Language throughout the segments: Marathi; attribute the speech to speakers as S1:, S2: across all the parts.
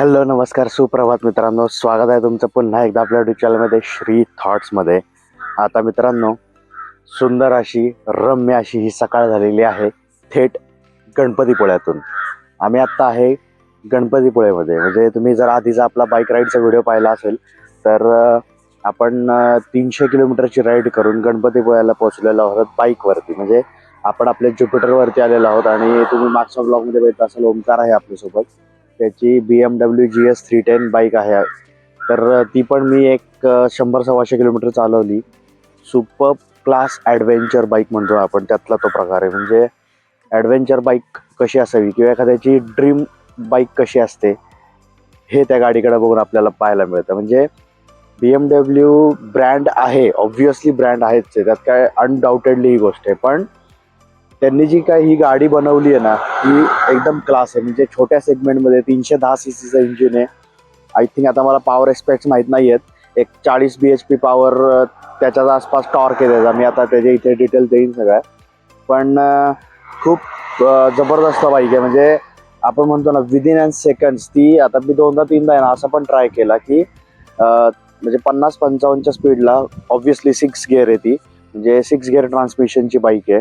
S1: हॅलो नमस्कार सुप्रभात मित्रांनो. स्वागत आहे तुमचं पुन्हा एकदा आपल्या युट्यूब चॅनलमध्ये श्री थॉट्समध्ये आता मित्रांनो सुंदर अशी रम्य अशी ही सकाळ झालेली आहे थेट गणपतीपुळ्यातून आम्ही आत्ता आहे गणपतीपुळेमध्ये म्हणजे तुम्ही जर आधीचा आपला बाईक राईडचा व्हिडिओ पाहिला असेल तर आपण तीनशे किलोमीटरची राईड करून गणपतीपुळ्याला पोहोचलेलो आहोत बाईकवरती म्हणजे आपण आपल्या ज्युपिटरवरती आलेलो आहोत आणि तुम्ही मागच्या ब्लॉगमध्ये बघितलं असेल ओमकार आहे आपल्यासोबत. त्याची B M W G S three ten bike आहे. तर ती पण मी एक शंभर सव्वाशे किलोमीटर चालवली. सुपर क्लास ॲडव्हेंचर बाईक म्हणतो आपण त्यातला तो प्रकार आहे. म्हणजे ॲडव्हेंचर बाईक कशी असावी किंवा एखाद्याची ड्रीम बाईक कशी असते हे त्या गाडीकडे बघून आपल्याला पाहायला मिळतं. म्हणजे बी एम डब्ल्यू ब्रँड आहे ऑब्व्हियसली ब्रँड आहेच आहे. त्यात काय अनडाऊटेडली ही गोष्ट आहे. पण त्यांनी जी काय ही गाडी बनवली आहे ना ही एकदम क्लास आहे. म्हणजे छोट्या सेगमेंटमध्ये तीनशे दहा सी सीचं इंजिन आहे. आय थिंक आता मला पॉवर एक्सपेक्ट माहीत नाही आहेत एक चाळीस बी एच पी पॉवर त्याच्याच आसपास टॉर्क आहे त्याचा. मी आता त्याच्या इथे डिटेल देईन सगळ्या पण खूप जबरदस्त बाईक आहे. म्हणजे आपण म्हणतो ना विदिन अँड सेकंड्स ती आता मी दोनदा तीनदा आहे ना असं पण ट्राय केला की म्हणजे पन्नास पंचावन्नच्या स्पीडला ऑब्व्हियसली सिक्स गिअर आहे ती. म्हणजे सिक्स गिअर ट्रान्समिशनची बाईक आहे.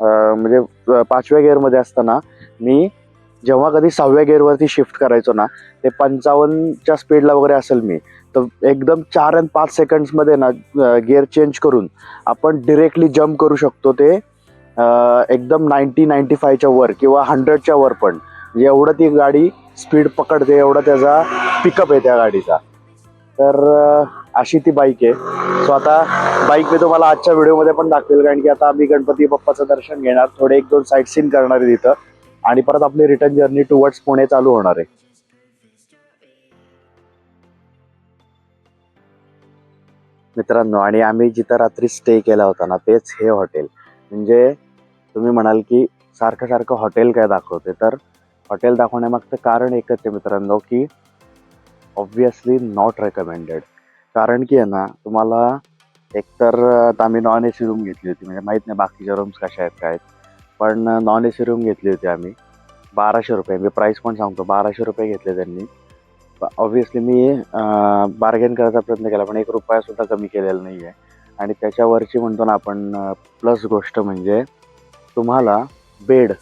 S1: म्हणजे पाचव्या गिअरमध्ये असताना मी जेव्हा कधी सहाव्या गिअरवरती शिफ्ट करायचो ना ते पंचावन्नच्या स्पीडला वगैरे असेल मी तर एकदम चार आणि पाच सेकंड्समध्ये ना गिअर चेंज करून आपण डिरेक्टली जम्प करू शकतो ते एकदम नाईन्टी नाईन्टी फायच्या वर किंवा हंड्रेडच्या वर पण. म्हणजे एवढं ती गाडी स्पीड पकडते एवढा त्याचा पिकअप आहे त्या गाडीचा. तर अशी ती बाईक आहे. सो आता बाईक मी तुम्हाला आजच्या व्हिडिओमध्ये पण दाखवेल कारण की आता आम्ही गणपती बाप्पाचं दर्शन घेणार. थोडे एक दोन साईट सीन करणार आहे तिथं. आणि परत आपली रिटर्न जर्नी टुवर्ड्स पुणे चालू होणार आहे. मित्रांनो आणि आम्ही जिथं रात्री स्टे केला होता ना तेच हे हॉटेल म्हणजे तुम्ही म्हणाल की सारखं सारखं हॉटेल काय दाखवते. तर हॉटेल दाखवण्यामागचं कारण एकच आहे मित्रांनो की ऑब्विसली नॉट रेकमेंडेड कारण की आहे ना तुम्हाला एकतर आता आम्ही नॉन ए सी रूम घेतली होती म्हणजे माहीत नाही बाकीच्या रूम्स कशा आहेत काय आहेत. पण नॉन ए सी रूम घेतली होती आम्ही बाराशे रुपये. म्हणजे मी प्राईस पण सांगतो बाराशे रुपये घेतले त्यांनी. ऑब्व्हियसली मी बार्गेन करायचा प्रयत्न केला पण एक रुपयासुद्धा कमी केलेला नाही आहे आणि त्याच्यावरची म्हणतो ना आपण प्लस गोष्ट म्हणजे तुम्हाला बेड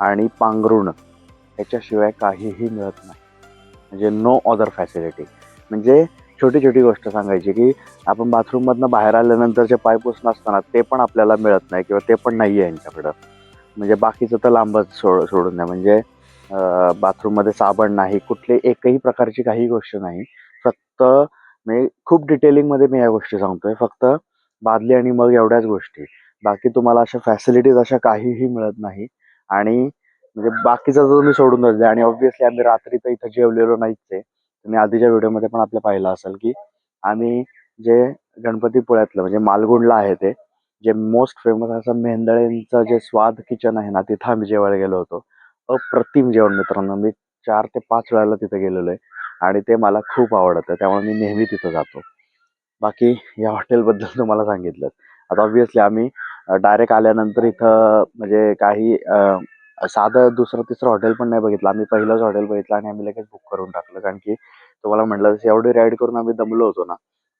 S1: आणि पांघरुण ह्याच्याशिवाय काहीही मिळत नाही. म्हणजे नो अदर फॅसिलिटी म्हणजे छोटी छोटी गोष्ट सांगायची की आपण बाथरूममधनं बाहेर आल्यानंतरचे पाय पुसणं असताना ते पण आपल्याला मिळत नाही किंवा ते पण नाही आहे यांच्याकडं. म्हणजे बाकीचं तर लांबच सोड सोडून द्या. म्हणजे बाथरूममध्ये साबण नाही कुठली एकही प्रकारची काही गोष्ट नाही. फक्त मी खूप डिटेलिंगमध्ये मी या गोष्टी सांगतोय. फक्त बादली आणि मग एवढ्याच गोष्टी. बाकी तुम्हाला अशा फॅसिलिटीज अशा काहीही मिळत नाही. आणि म्हणजे बाकीचं तर तुम्ही सोडून द्या. आणि ऑब्व्हियसली आम्ही रात्री तर इथं जेवलेलो नाहीच आहे तुम्ही आधीच्या व्हिडिओमध्ये पण आपल्या पाहिलं असेल की आम्ही जे गणपतीपुळ्यातलं म्हणजे मालगुंडला आहे ते जे मोस्ट फेमस असं मेंदळेंचं जे स्वाद किचन आहे ना तिथं आम्ही जेवायला गेलो होतो. अप्रतिम जेवण मित्रांनो. मी चार ते पाच वेळाला तिथे गेलेलो आहे आणि ते मला खूप आवडतं. त्यामुळे मी नेहमी तिथं जातो. बाकी या हॉटेलबद्दल तुम्हाला सांगितलं. आता ऑब्व्हियसली आम्ही डायरेक्ट आल्यानंतर इथं म्हणजे काही साधं दुसरं तिसरं हॉटेल पण नाही बघितलं. आम्ही पहिलंच हॉटेल बघितलं आणि आम्ही लगेच बुक करून टाकलं. कारण की तुम्हाला म्हटलं तसं एवढी राईड करून आम्ही दमलो होतो ना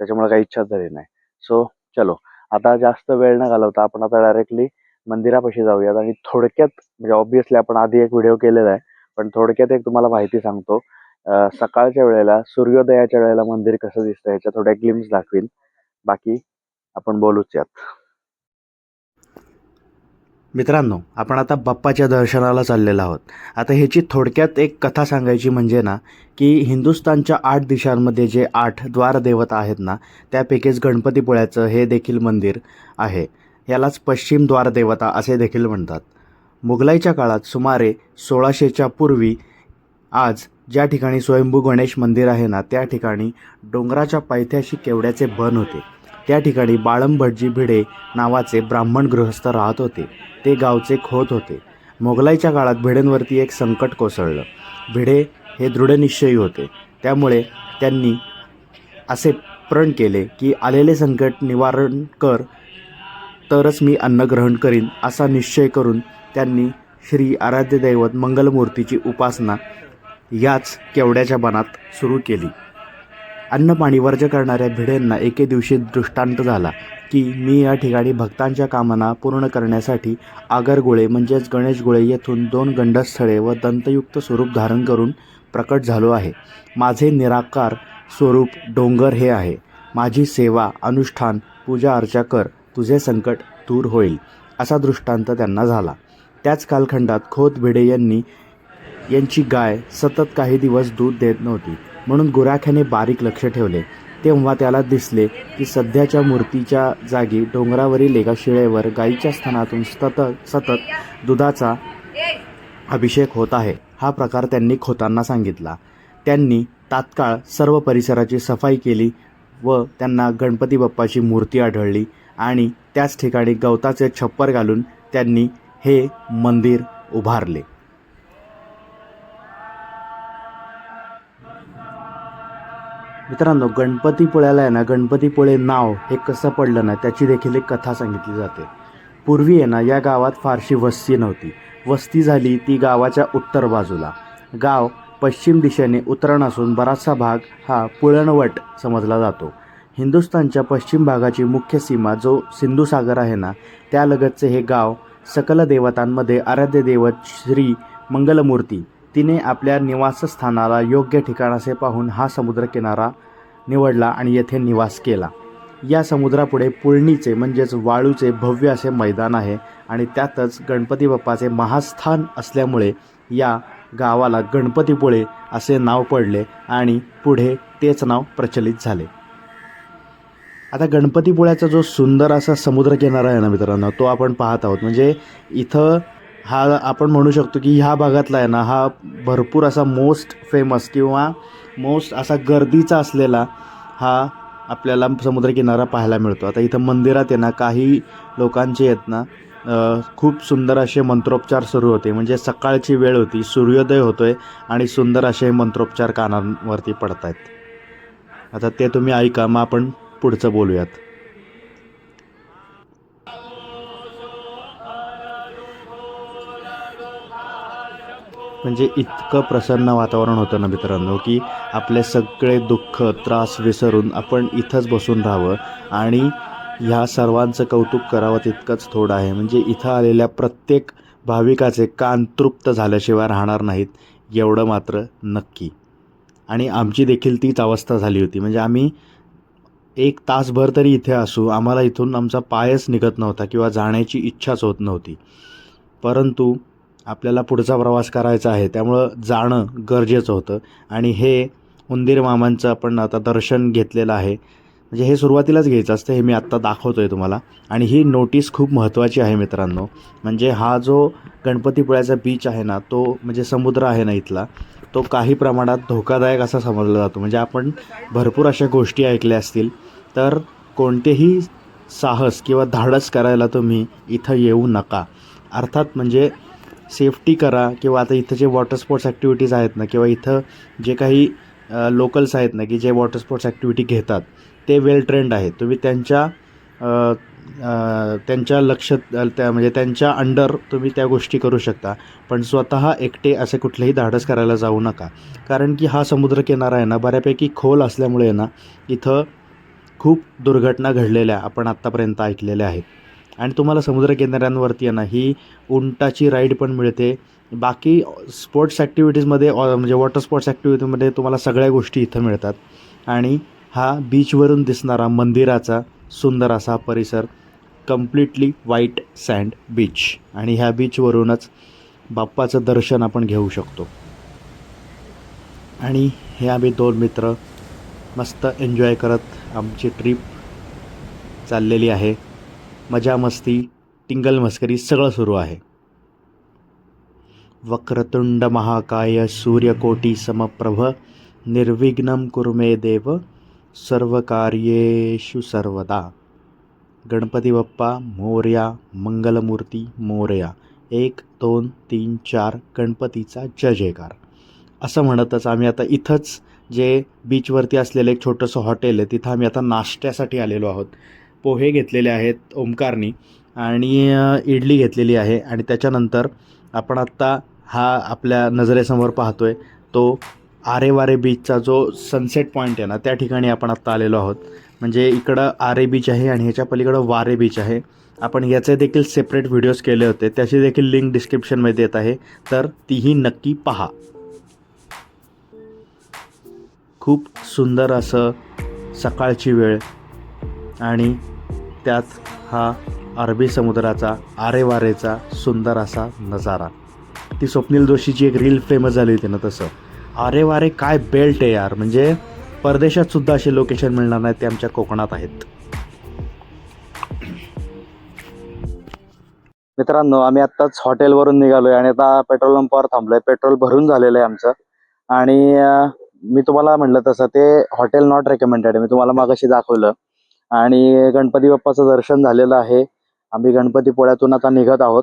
S1: त्याच्यामुळे काही इच्छाच झाली नाही. सो चलो. आता जास्त वेळ न घालवता आपण आता डायरेक्टली मंदिरापाशी जाऊयात आणि थोडक्यात म्हणजे ऑब्व्हियसली आपण आधी एक व्हिडिओ केलेला आहे पण थोडक्यात एक तुम्हाला माहिती सांगतो. सकाळच्या वेळेला सूर्योदयाच्या वेळेला मंदिर कसं दिसतं ह्याच्या थोड्या ग्लिम्स दाखवीन. बाकी आपण बोलूच यात. मित्रांनो आपण आता बाप्पाच्या दर्शनाला चाललेलो आहोत. आता ह्याची थोडक्यात एक कथा सांगायची म्हणजे ना की हिंदुस्थानच्या आठ दिशांमध्ये जे आठ द्वारदेवता आहेत ना त्यापैकीच गणपतीपुळ्याचं हे देखील मंदिर आहे. यालाच पश्चिम द्वारदेवता असे देखील म्हणतात. मुघलाईच्या काळात सुमारे सोळाशेच्या पूर्वी आज ज्या ठिकाणी स्वयंभू गणेश मंदिर आहे ना त्या ठिकाणी डोंगराच्या पायथ्याशी केवड्याचे बन होते. त्या ठिकाणी बाळंभटजी भिडे नावाचे ब्राह्मण गृहस्थ राहत होते. ते गावचे खोत होते. मोगलाईच्या काळात भिडेंवरती एक संकट कोसळलं. भिडे हे दृढनिश्चयी होते. त्यामुळे त्यांनी असे प्रण केले की आलेले संकट निवारण कर तरच मी अन्न ग्रहण करीन असा निश्चय करून त्यांनी श्री आराध्य दैवत मंगलमूर्तीची उपासना याच केवड्याच्या बनात सुरू केली. अन्नपाणी वर्ज करणाऱ्या भिडेंना एके दिवशी दृष्टांत झाला की मी या ठिकाणी भक्तांच्या कामना पूर्ण करण्यासाठी आगरगुळे म्हणजेच गणेशगुळे येथून दोन गंडस्थळे व दंतयुक्त स्वरूप धारण करून प्रकट झालो आहे. माझे निराकार स्वरूप डोंगर हे आहे. माझी सेवा अनुष्ठान पूजा अर्चा कर तुझे संकट दूर होईल असा दृष्टांत त्यांना झाला. त्याच कालखंडात खोत भिडे यांनी यांची गाय सतत काही दिवस दूध देत नव्हती. म्हणून गुराख्याने बारीक लक्ष ठेवले. तेव्हा त्याला दिसले की सध्याच्या मूर्तीच्या जागी डोंगरावरील एका शिळेवर गाईच्या स्थानातून सतत सतत दुधाचा अभिषेक होत आहे. हा प्रकार त्यांनी खोतांना सांगितला. त्यांनी तात्काळ सर्व परिसराची सफाई केली व त्यांना गणपती बाप्पाची मूर्ती आढळली आणि त्याच ठिकाणी गवताचे छप्पर घालून त्यांनी हे मंदिर उभारले. मित्रांनो गणपतीपुळ्याला आहे ना गणपतीपुळे नाव हे कसं पडलं ना त्याची देखील एक कथा सांगितली जाते. पूर्वी आहे ना या गावात फारशी वस्ती नव्हती. वस्ती झाली ती गावाच्या उत्तर बाजूला. गाव पश्चिम दिशेने उतरण असून बराचसा भाग हा पुळणवट समजला जातो. हिंदुस्थानच्या पश्चिम भागाची मुख्य सीमा जो सिंधू सागर आहे ना त्यालगतचे हे गाव सकल देवतांमध्ये आराध्य देवत श्री मंगलमूर्ती तिने आपल्या निवासस्थानाला योग्य ठिकाण असे पाहून हा समुद्रकिनारा निवडला आणि येथे निवास केला. या समुद्रापुढे पुळणीचे म्हणजेच वाळूचे भव्य असे मैदान आहे आणि त्यातच गणपती बाप्पाचे महास्थान असल्यामुळे या गावाला गणपतीपुळे असे नाव पडले आणि पुढे तेच नाव प्रचलित झाले. आता गणपतीपुळ्याचा जो सुंदर असा समुद्रकिनारा आहे ना मित्रांनो तो आपण पाहत आहोत. म्हणजे इथं हा आपण म्हणू शकतो की ह्या भागातला आहे ना हा भरपूर असा मोस्ट फेमस किंवा मोस्ट असा गर्दीचा असलेला हा आपल्याला समुद्रकिनारा पाहायला मिळतो. आता इथं मंदिरात आहे ना काही लोकांचे आहेत ना खूप सुंदर असे मंत्रोपचार सुरू होते. म्हणजे सकाळची वेळ होती सूर्योदय होतो आहे आणि सुंदर असे मंत्रोपचार कानांवरती पडत आहेत आता ते तुम्ही ऐका मग आपण पुढचं बोलूयात. म्हणजे इतकं प्रसन्न वातावरण होतं ना मित्रांनो की आपले सगळे दुःख त्रास विसरून आपण इथंच बसून राहावं. आणि ह्या सर्वांचं कौतुक करावं तितकंच थोडं आहे. म्हणजे इथं आलेल्या प्रत्येक भाविकाचे कान तृप्त झाल्याशिवाय राहणार नाहीत एवढं मात्र नक्की. आणि आमची देखील तीच अवस्था झाली होती. म्हणजे आम्ही एक तासभर तरी इथे असू आम्हाला इथून आमचा पायच निघत नव्हता किंवा जाण्याची इच्छाच होत नव्हती. परंतु आपल्याला पुढचा प्रवास करायचा आहे. त्यामुळं जाणं गरजेचं होतं. आणि हे उंदीर मामांचं आपण आता दर्शन घेतलेलं आहे. म्हणजे हे सुरुवातीलाच घ्यायचं असतं हे मी आत्ता दाखवतो आहे तुम्हाला. आणि ही नोटीस खूप महत्त्वाची आहे मित्रांनो. म्हणजे हा जो गणपतीपुळ्याचा बीच आहे ना तो म्हणजे समुद्र आहे ना इथला तो काही प्रमाणात धोकादायक असा समजला जातो. म्हणजे आपण भरपूर अशा गोष्टी ऐकल्या असतील तर कोणतेही साहस किंवा धाडस करायला तुम्ही इथं येऊ नका. अर्थात म्हणजे सेफ्टी करा किंवा आता इथं जे वॉटर स्पोर्ट्स ॲक्टिव्हिटीज आहेत ना किंवा इथं जे काही लोकल्स आहेत ना की जे वॉटर स्पोर्ट्स ॲक्टिव्हिटी घेतात ते वेल ट्रेंड आहेत. तुम्ही त्यांच्या त्यांच्या लक्ष त्या म्हणजे त्यांच्या अंडर तुम्ही त्या गोष्टी करू शकता. पण स्वतः एकटे असे कुठलेही धाडस करायला जाऊ नका. कारण की हा समुद्रकिनारा आहे ना बऱ्यापैकी खोल असल्यामुळे ना इथं खूप दुर्घटना घडलेल्या आपण आत्तापर्यंत ऐकलेल्या आहेत. आणि तुम्हाला समुद्रकिनाऱ्यांवरती आहे ना ही उंटाची राईड पण मिळते. बाकी स्पोर्ट्स ॲक्टिव्हिटीजमध्ये म्हणजे वॉटर स्पोर्ट्स ॲक्टिव्हिटीमध्ये तुम्हाला सगळ्या गोष्टी इथं मिळतात. आणि हा बीचवरून दिसणारा मंदिराचा सुंदर असा परिसर कम्प्लिटली व्हाईट सँड बीच आणि ह्या बीचवरूनच बाप्पाचं दर्शन आपण घेऊ शकतो. आणि हे आम्ही दोन मित्र मस्त एन्जॉय करत आमची ट्रीप चाललेली आहे. मजा मस्ती टिंगल मस्करी सगळं सुरू आहे. वक्रतुंड महाकाय सूर्यकोटी समप्रभ निर्विघ्नम कुर्मे देव सर्व सर्वकार्येषु सर्वदा. गणपती बाप्पा मोर्या मंगलमूर्ती मोर्या. एक दोन तीन चार गणपतीचा जय जयकार. असं म्हणतच आम्ही आता इथंच जे बीचवरती असलेलं एक छोटंसं हॉटेल आहे तिथं आम्ही आता नाश्त्यासाठी आलेलो आहोत. पोहे घेतलेले आहेत ओमकारनी आणि इडली घेतलेली आहे आणि त्याच्यानंतर आपण आत्ता हा आपल्या नजरेसमोर पाहतो आहे
S2: तो आरे वारे बीचचा जो सनसेट पॉईंट आहे ना त्या ठिकाणी आपण आत्ता आलेलो आहोत. म्हणजे इकडं आरे बीच आहे आणि ह्याच्या पलीकडं वारे बीच आहे. आपण याचे देखील सेपरेट व्हिडिओज केले होते. त्याची देखील लिंक डिस्क्रिप्शनमध्ये देत आहे. तर तीही नक्की पहा. खूप सुंदर असं सकाळची वेळ आणि त्यात हा अरबी समुद्राचा आरेवारेचा सुंदर असा नजारा. ती स्वप्नील जोशीची एक रील फेमस झाली होती ना तसं. अरे वारे काय बेल्ट आहे यार म्हणजे परदेशात सुद्धा असे लोकेशन मिळणार नाही ते आमच्या कोकणात आहेत.
S1: मित्रांनो आम्ही आत्ताच हॉटेलवरून निघालोय आणि आता पेट्रोल पंपावर थांबलोय. पेट्रोल भरून झालेलं आहे आमचं. आणि मी तुम्हाला म्हटलं तसं ते हॉटेल नॉट रेकमेंडेड आहे. मी तुम्हाला मागाशी दाखवलं. आणि गणपती बाप्पाचं दर्शन झालेलं आहे. आम्ही गणपतीपुळ्यातून आता निघत आहोत.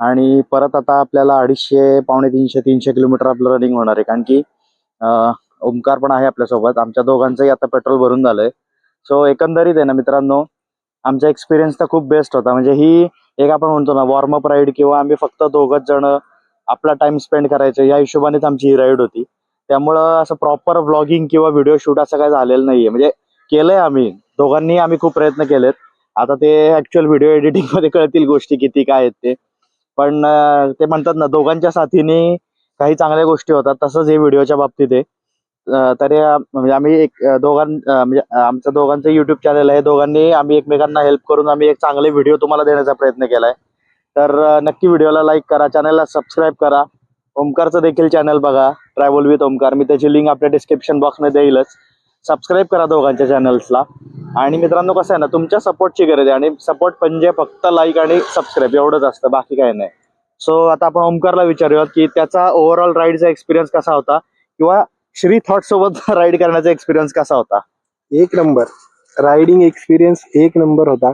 S1: आणि परत आता आपल्याला अडीचशे पावणे तीनशे तीनशे किलोमीटर आपलं रनिंग होणार आहे. कारण की ओंकार ओमकार पण आहे आपल्यासोबत. आमच्या दोघांचंही आता पेट्रोल भरून झालंय. सो एकंदरीत आहे ना मित्रांनो आमचा एक्सपिरियन्स तर खूप बेस्ट होता. म्हणजे ही एक आपण म्हणतो ना वॉर्मअप राईड किंवा आम्ही फक्त दोघच जण आपला टाइम स्पेंड करायचं या हिशोबानेच आमची ही राईड होती. त्यामुळं असं प्रॉपर व्लॉगिंग किंवा व्हिडिओ शूट असं काही झालेलं नाहीये. म्हणजे केलंय आम्ही. दोघांनी आम्ही खूप प्रयत्न केलेत. आता ते ऍक्च्युअल व्हिडिओ एडिटिंगमध्ये कळतील गोष्टी किती काय आहेत ते. पण ते म्हणतात ना दोघांच्या साथीने काही चांगल्या गोष्टी होतात. तसंच हे व्हिडिओच्या बाबतीत आहे. तरी म्हणजे आम्ही एक दोघां म्हणजे आमचं दोघांचं युट्यूब चॅनल आहे. दोघांनी आम्ही एकमेकांना हेल्प करून आम्ही एक चांगले व्हिडिओ तुम्हाला देण्याचा प्रयत्न केलाय. तर नक्की व्हिडिओला लाईक करा. चॅनलला सबस्क्राईब करा. ओमकारचं देखील चॅनल बघा. ट्रॅव्हल विथ ओमकार मी त्याची लिंक आपल्या डिस्क्रिप्शन बॉक्समध्ये देईलच. सबस्क्राईब करा दोघांच्या चॅनल्सला आणि मित्रांनो कसं आहे ना तुमच्या सपोर्टची गरज आहे आणि सपोर्ट म्हणजे फक्त लाईक आणि सबस्क्राईब एवढंच असतं बाकी काही नाही. सो आता आपण ओमकारला विचारूयात की त्याचा ओव्हरऑल राईडचा एक्सपिरियन्स कसा होता किंवा श्री थॉट सोबत राईड करण्याचा एक्सपिरियन्स कसा होता?
S3: एक नंबर रायडिंग एक्सपिरियन्स एक नंबर होता.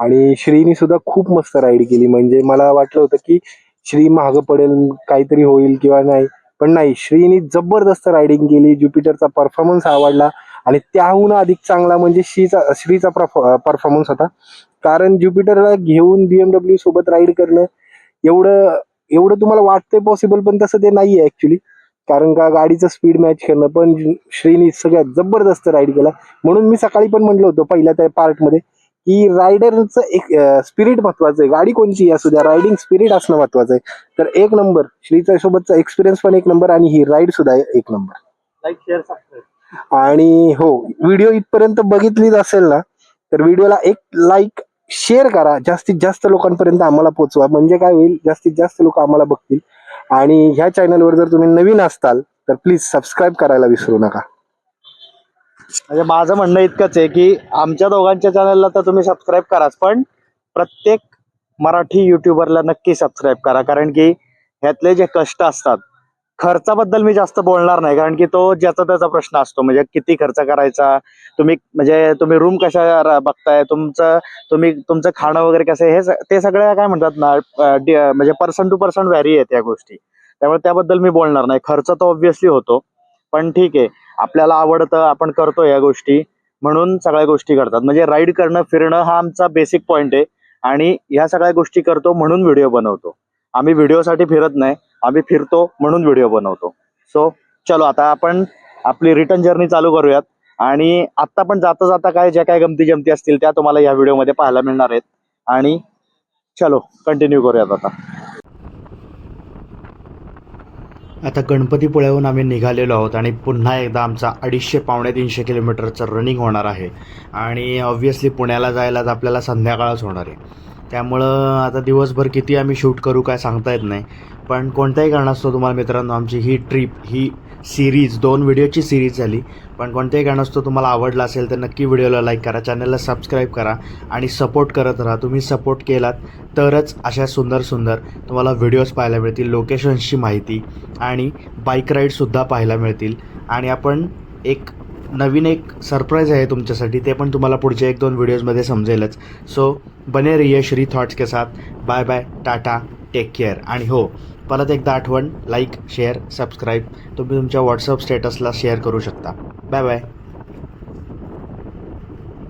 S3: आणि श्रीनी सुद्धा खूप मस्त राईड केली. म्हणजे मला वाटलं होतं की श्री महाग पडेल काहीतरी होईल किंवा नाही. पण नाही श्रीनी जबरदस्त रायडिंग केली ज्युपिटरचा परफॉर्मन्स आवडला आणि त्याहून अधिक चांगला म्हणजे श्रीचा श्रीचा परफॉर्मन्स होता. कारण ज्युपिटरला घेऊन बीएमडब्ल्यू सोबत राईड करणं एवढं एवढं तुम्हाला वाटतंय पॉसिबल पण तसं ते नाही आहे ऍक्च्युली कारण का गाडीचं स्पीड मॅच करणं पण श्रीनी सगळ्यात जबरदस्त राईड केला. म्हणून मी सकाळी पण म्हटलं होतं पहिल्या त्या पार्टमध्ये की रायडरचं एक स्पिरिट महत्वाचं आहे. गाडी कोणची असू द्या रायडिंग स्पिरिट असणं महत्वाचं आहे. तर एक नंबर श्रीच्या सोबतचा एक्सपिरियन्स पण एक नंबर आणि ही राईड सुद्धा एक नंबर
S1: लाईक शेअर
S3: आणि हो व्हिडिओ इथपर्यंत बघितलीच असेल ना तर व्हिडिओला एक लाईक शेअर करा. जास्तीत जास्त लोकांपर्यंत आम्हाला पोहोचवा. म्हणजे काय होईल जास्तीत जास्त लोक आम्हाला बघतील. आणि ह्या चॅनलवर जर तुम्ही नवीन असताल तर प्लीज सबस्क्राईब करायला विसरू नका.
S1: म्हणजे माझं म्हणणं इतकंच आहे की आमच्या दोघांच्या चॅनलला तर तुम्ही सबस्क्राईब कराच पण प्रत्येक मराठी युट्यूबरला नक्की सबस्क्राईब करा. कारण की ह्यातले जे कष्ट असतात खर्चाबद्दल मी जास्त बोलणार नाही. कारण की तो ज्याचा त्याचा प्रश्न असतो. म्हणजे किती खर्च करायचा? तुम्ही म्हणजे तुम्ही रूम कशा बघताय? तुमचं तुम्ही तुमचं खाणं वगैरे कसं आहे, हे ते सगळ्या काय म्हणतात ना म्हणजे पर्सन टू पर्सन व्हॅरी आहेत या गोष्टी. त्यामुळे त्याबद्दल मी बोलणार नाही. खर्च तर ऑब्व्हियसली होतो. पण ठीक आहे. आपल्याला आवडतं आपण करतो या गोष्टी. म्हणून सगळ्या गोष्टी करतात. म्हणजे राईड करणं फिरणं हा आमचा बेसिक पॉईंट आहे. आणि ह्या सगळ्या गोष्टी करतो म्हणून व्हिडिओ बनवतो. आम्ही व्हिडिओसाठी फिरत नाही. आम्ही फिरतो म्हणून व्हिडिओ बनवतो. सो चलो आता आपण आपली रिटर्न जर्नी चालू करूयात. आणि आत्ता पण जाता जाता काय ज्या काय गमती जमती असतील त्या तुम्हाला या व्हिडिओमध्ये पाहायला मिळणार आहेत. आणि चलो कंटिन्यू करूयात आता.
S2: आता गणपतीपुळ्याहून आम्ही निघालेलो आहोत आणि पुन्हा एकदा आमचा अडीचशे पावणे तीनशे किलोमीटरचं रनिंग होणार आहे. आणि ऑब्व्हियसली पुण्याला जायला तर आपल्याला संध्याकाळच होणार आहे. त्यामुळं आता दिवसभर किती आम्ही शूट करू काय सांगता येत नाही. पण कोणत्याही कारणास्तव तुम्हाला मित्रांनो आमची ही ट्रिप ही सिरीज दोन व्हिडिओची सिरीज झाली. पण कोणत्याही कारणास्तव तुम्हाला आवडला असेल तर नक्की व्हिडिओला लाईक करा चॅनलला सबस्क्राईब करा आणि सपोर्ट करत राहा. तुम्ही सपोर्ट केलात तरच अशा सुंदर सुंदर तुम्हाला व्हिडिओज पाहायला मिळतील लोकेशन्सची माहिती आणि बाईक राईडसुद्धा पाहायला मिळतील. आणि आपण एक नवीन एक सरप्राईज आहे तुमच्यासाठी ते पण तुम्हाला पुढच्या एक दोन व्हिडिओजमध्ये समजेलच. सो बने रहिए श्री थॉट्स के साथ. Bye bye tata take care आणि हो परत एकदा आठवण लाईक शेअर सबस्क्राईब तुम्ही तुमच्या व्हॉट्सअप स्टेटसला शेअर करू शकता. Bye bye